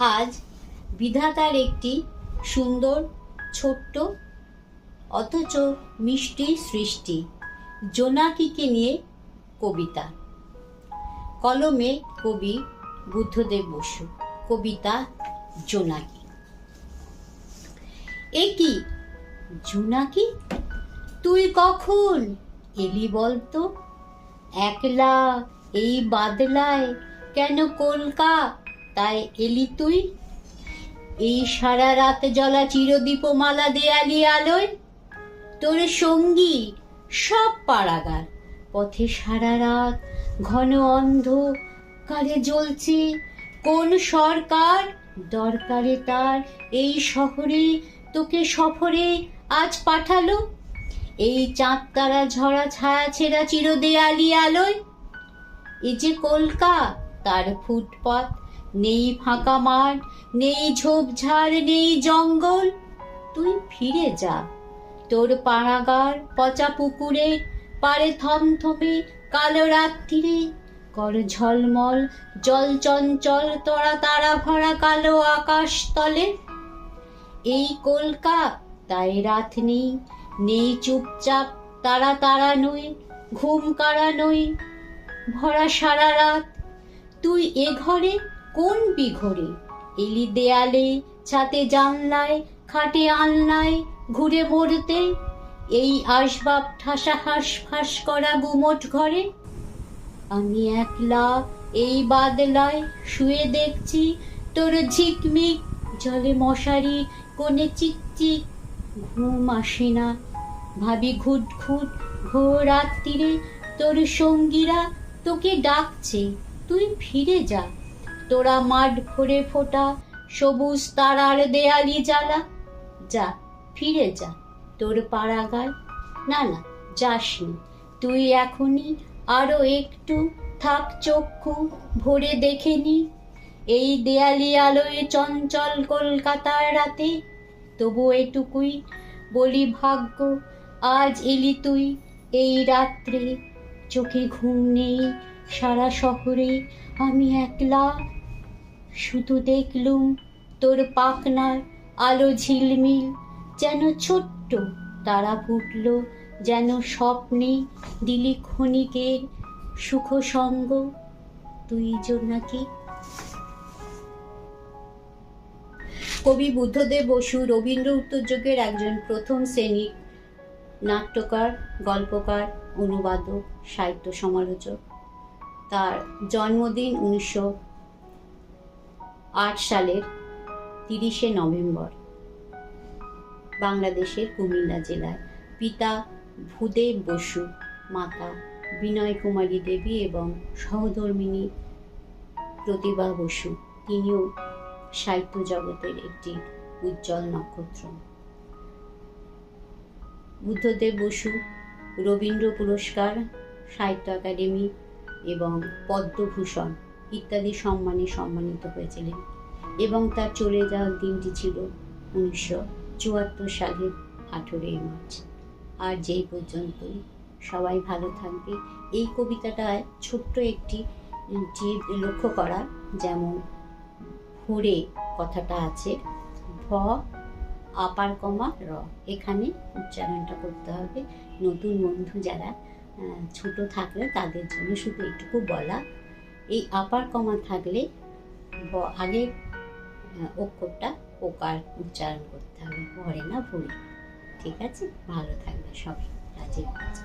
আজ বিধাতার একটি সুন্দর, ছোট্ট, অথচ মিষ্টি সৃষ্টি, জোনাকিকে নিয়ে কবিতা। কলমে কবি বুদ্ধদেব বসু, কবিতা জোনাকি। এ কি জোনাকি? তুই কখন এলি বলতো? একলা এই বাদলায় কেন কলকা তাই এলি তুই? এই সারা রাত জ্বলা চিরদীপমালা দেয়ালি আলোয় তোর সঙ্গী সব পাড়াগার পথে সারা রাত ঘন অন্ধ কারে জ্বলছে। কোন সরকার দরকারে তার? এই শহরে তোকে সফরে আজ পাঠালো? এই চাঁদ তারা ঝরা ছায়া ছেঁড়া চিরদেয়ালি আলোয়? এ যে কলকা, তার ফুটপাত নেই ফাঁকা মাঠ, নেই ঝোপঝাড়, নেই জঙ্গল। তুই ফিরে যা। তোর পাড়াগার পচা পুকুরে পারে থমথমে কালো রাত্রিরে। কর ঝলমল, জল চঞ্চল, তরা তারা ভরা কালো আকাশ তলে। এই কলকা, তাই রাত নেই নেই চুপচাপ তারা তারা নই, ঘুম কারা নই। ভরা সারা রাত, তুই এ ঘরে কোন বিঘরে? এলি দেয়ালে, ছাতে জানলায়, খাটে আলনায়, ঘুরে মরতে? এই আসবাব ঠাসা হাঁস ফাঁস করা গুমট ঘরে? আমি একলা এই বাদলায় শুয়ে দেখছি, তোর ঝিকমিক, জলে মশারি, কোণে চিকচিক, ঘুম আসে না। ভাবি ঘুট ঘুট ঘোর রাত্রিরে, তোর সঙ্গীরা তোকে ডাকছে, তুই ফিরে যা। তোরা মাঠ ভরে ফোটা, সবুজ তারার দেয়ালি জ্বালা। যা, ফিরে যা, তোর পাড়াগায় না না যাসনি। তুই এখনই আরও একটু থাক চক্ষু ভরে দেখে নি। এই দেয়ালি আলোয় চঞ্চল কলকাতার রাতে, তবু এটুকুই বলি ভাগ্য, আজ এলি তুই এই রাত্রে। চোখে ঘুম নেই, সারা শহরে আমি একলা শুধু দেখলুম তোর পাখনার আলো ঝিলমিল, যেন ছোট্ট তারা ফুটল, যেন স্বপ্নে দিলি ক্ষণিকের সুখ সঙ্গ তুই জোনাকি কবি বুদ্ধদেব বসু রবীন্দ্র উত্তরযুগের একজন প্রথম শ্রেণির নাট্যকার, গল্পকার, অনুবাদক, সাহিত্য সমালোচক। তার জন্মদিন উনিশশো আট সালের তিরিশে নভেম্বর, বাংলাদেশের কুমিল্লা জেলায় পিতা ভূদেব বসু, মাতা বিনয় কুমারী দেবী এবং সহধর্মিনী প্রতিভা বসু, তিনিও সাহিত্য জগতের একটি উজ্জ্বল নক্ষত্র। বুদ্ধদেব বসু, রবীন্দ্র পুরস্কার, সাহিত্য একাডেমি এবং পদ্মভূষণ ইত্যাদি সম্মানে সম্মানিত হয়েছিলেন এবং তার চলে যাওয়ার দিনটি ছিল উনিশশো চুয়াত্তর সালের আঠেরোই মার্চ। আর যেই পর্যন্তই, সবাই ভালো থাকবে। এই কবিতাটায় ছোট্ট একটি যে লক্ষ্য করা, যেমন, ভোরে কথাটা আছে, ভ আপার কমা র। এখানে উচ্চারণটা করতে হবে। নতুন বন্ধু যারা ছোট থাকলে তাদের জন্য শুধু এটুকু বলা এই আপার কমা থাকলে আগে অক্ষরটা ওকার উচ্চারণ করতে হবে ভরে না ভরে ঠিক আছে? ভালো থাকবে সবাই। রাজের কাছে